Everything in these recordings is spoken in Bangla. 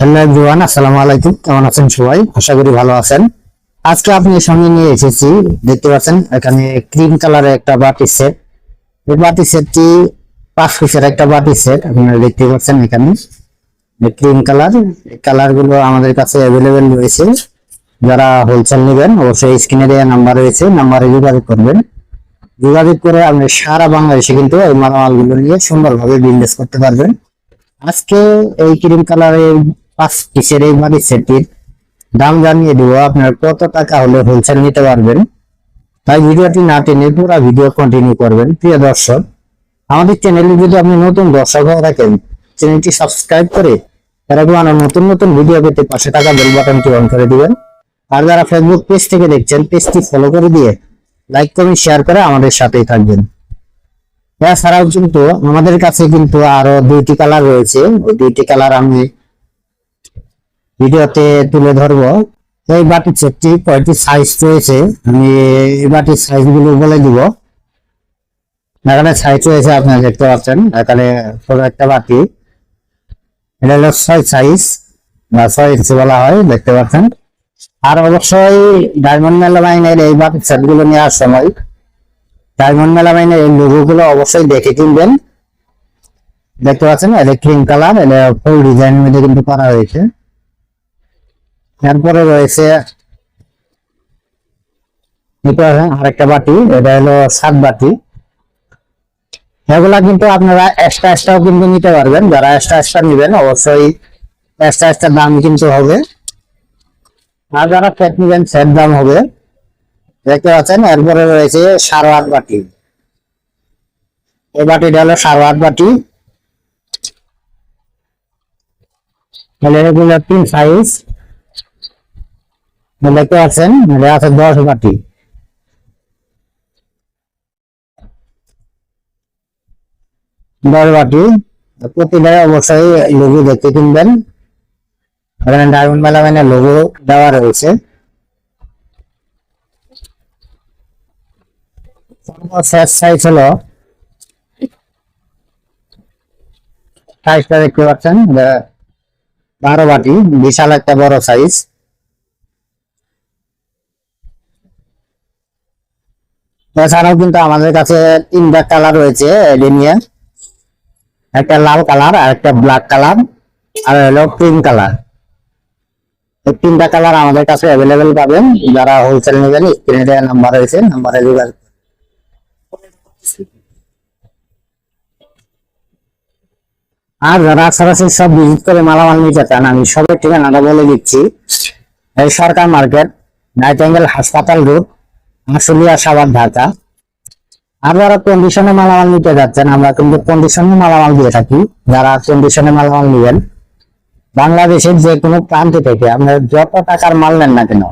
হ্যালো এভরিওয়ান, আসসালামু আলাইকুম। কেমন আছেন সবাই? আশা করি ভালো আছেন। আজকে আপনি সঙ্গে নিয়ে এসেছি, দেখতে পাচ্ছেন, এখানে ক্রিম কালারের একটা বাটি সেট এই বাটি সেটটি পাঁচ পিসের একটা বাটি সেট আপনারা দেখতে পাচ্ছেন এখানে। ক্রিম কালার কালারগুলো আমাদের কাছে অ্যাভেলেবেল রয়েছে। যারা হোলসেল নেবেন, অবশ্যই স্ক্রিনে দেওয়া নাম্বার রয়েছে নাম্বারে যোগাযোগ করবেন। যোগাযোগ করে আপনি সারা বাংলাদেশে কিন্তু এই মালামালগুলো নিয়ে সুন্দরভাবে বিজনেস করতে পারবেন। আজকে এই ক্রিম কালারের পাঁচ পিসের এই বাড়ির সেটটির দাম জানিয়ে দিব। আপনার কত টাকা হলে হোলসেল নিতে পারবেন? তাই ভিডিওটি না টেনে পুরো ভিডিও কন্টিনিউ করবেন। প্রিয় দর্শক, আমাদের চ্যানেলে যদি আপনি নতুন দর্শক হয়ে থাকেন চ্যানেলটি সাবস্ক্রাইব করে এরকম আরও নতুন নতুন ভিডিও পেতে পাশে থাকা বেল বাটনটি অন করে দিবেন। আর যারা ফেসবুক পেজ থেকে দেখছেন পেজটি ফলো করে দিয়ে লাইক কমেন্ট শেয়ার করে আমাদের সাথেই থাকবেন। এছাড়াও কিন্তু আমাদের কাছে কিন্তু আরও দুইটি কালার রয়েছে। ওই দুইটি কালার আমি ভিডিওতে তুলে ধরবো। এই বাটির সেটটি কয়টি সাইজ রয়েছে। আমি এই বাটির সাইজগুলো বলে দিব। এখানে সাইজ রয়েছে, আপনারা দেখতে পাচ্ছেন। এখানে ছোট একটা বাটি। এটা হলো ছয় সাইজ বা ছয় ইঞ্চি বলা হয়, দেখতে পাচ্ছেন। আর অবশ্যই ডায়মন্ড মেলা মেলামাইনের এই বাটির সেটগুলো নেওয়ার সময় ডায়মন্ড মেলা মেলামাইনের এই লোগো গুলো অবশ্যই দেখে কিনবেন। দেখতে পাচ্ছেন, এটা ক্রিম কালার এটা ফুল ডিজাইন মধ্যে কিন্তু করা হয়েছে। এরপরে রয়েছে এটা আরেকটা বাটি, এটা হলো সাত বাটি। এগুলা কিন্তু আপনারা এক্সট্রা এক্সট্রাও কিন্তু নিতে পারবেন। যারা এক্সট্রা এক্সট্রা নেবেন, অবশ্যই এক্সট্রা এক্সট্রা দাম কিন্তু হবে। আর যারা সেট নেবেন সেট দাম হবে। দেখতে পাচ্ছেন, এরপরে রয়েছে সাড়ে আট বাটি। এই বাটিটা হলো সাড়ে আট বাটি এগুলো তিন সাইজ দেখতে পাচ্ছেন এটা আছে দশ বাটি দশ বাটি অবশ্যই দেখতে কিনবেন। এখানে ডায়মন্ড মেলা মানে লোগো দেওয়া রয়েছে। দেখতে পাচ্ছেন বারো বাটি বিশাল একটা বড় সাইজ এছাড়াও কিন্তু আমাদের কাছে তিনটা কালার রয়েছে এটি একটা লাল কালার আর একটা ব্ল্যাক কালার আর হলো ক্রিম কালার এই তিনটা কালার আমাদের কাছে অ্যাভেলেবেল পাবেন। যারা হোলসেল নেবেন স্ক্রিনে দেওয়া নাম্বার রয়েছে নাম্বারে যোগাযোগ আর যারা সরাসরি সব ভিজিট করে মালামাল নিতে চান, আমি সবের ঠিকানাটা বলে দিচ্ছি। এই সরকার মার্কেট নাইটেঙ্গেল হাসপাতাল রোড আশুলিয়া সাবার ঢাকা। আর যারা কন্ডিশনে মালামাল নিতে যাচ্ছেন, আমরা কিন্তু কন্ডিশনে মালামাল দিয়ে থাকি। যারা কন্ডিশনে মালামাল নিবেন, বাংলাদেশের যে কোনো প্রান্ত থেকে আপনার যত টাকার মাল নেন না কেন,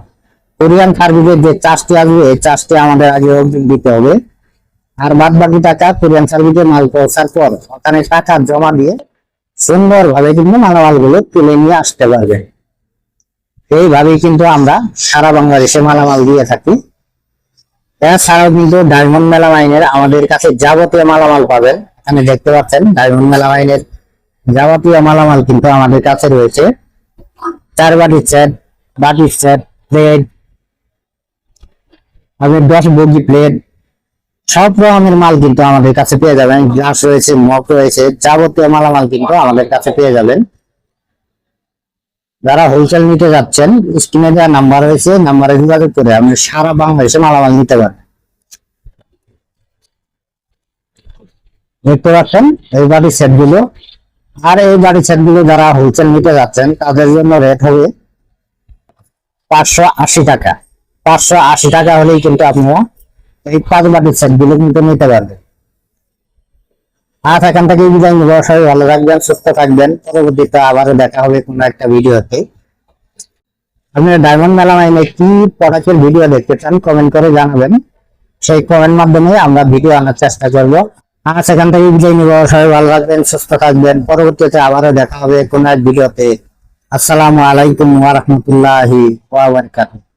কোরিয়ান সার্ভিসের যে আসবে, এই আমাদের আগে দিতে হবে। আর বাদ বাকি টাকা কোরিয়ান সার্ভিসে মাল পৌঁছার পর ওখানে টাকা জমা দিয়ে সুন্দর ভাবে কিন্তু মালামালগুলো তুলে নিয়ে আসতে পারবে এইভাবেই কিন্তু আমরা সারা বাংলাদেশে মালামাল দিয়ে থাকি। এছাড়াও কিন্তু ডায়মন্ড মেলা মাইনের আমাদের কাছে যাবতীয় মালামাল পাবেন। এখানে দেখতে পাচ্ছেন ডায়মন্ড মেলা মাইনের যাবতীয় মালামাল কিন্তু আমাদের কাছে রয়েছে। চার বাটির সেট বাটির সেট প্লেট আপনি দশ বগি প্লেট সব রকমের মাল কিন্তু আমাদের কাছে পেয়ে যাবেন। গ্লাস রয়েছে, মগ রয়েছে, যাবতীয় মালামাল কিন্তু আমাদের কাছে পেয়ে যাবেন। যারা হোলসেল নিতে যাচ্ছেন স্ক্রিনে দেওয়া নাম্বার রয়েছে নাম্বারে যোগাযোগ করে আপনি সারা বাংলাদেশে মালামাল নিতে পারেন। দেখতে পাচ্ছেন, এই বাড়ির সেটগুলো। আর এই বাড়ির সেটগুলো যারা হোলসেল নিতে যাচ্ছেন, তাদের জন্য রেট হবে পাঁচশো আশি টাকা। পাঁচশো আশি টাকা হলেই কিন্তু আপনারা এই পাঁচ বাটির সেটগুলো কিন্তু নিতে পারবেন। আজ এখান থেকে বিদায় নিব। সবাই ভালো থাকবেন, সুস্থ থাকবেন। পরবর্তীতে আবারও দেখা হবে কোনো একটা ভিডিওতে। আপনি ডায়মন্ড মেলা মাইনে কি প্রোডাক্টের ভিডিও দেখতে চান কমেন্ট করে জানাবেন। সেই কমেন্ট মাধ্যমে আমরা ভিডিও আনার চেষ্টা করব। আজ এখান থেকে বিদায় নিব। সবাই ভালো থাকবেন, সুস্থ থাকবেন। পরবর্তীতে আবারও দেখা হবে কোনো এক ভিডিওতে। আসসালামু আলাইকুম ওয়া রাহমাতুল্লাহি ওয়া বারাকাতুহু।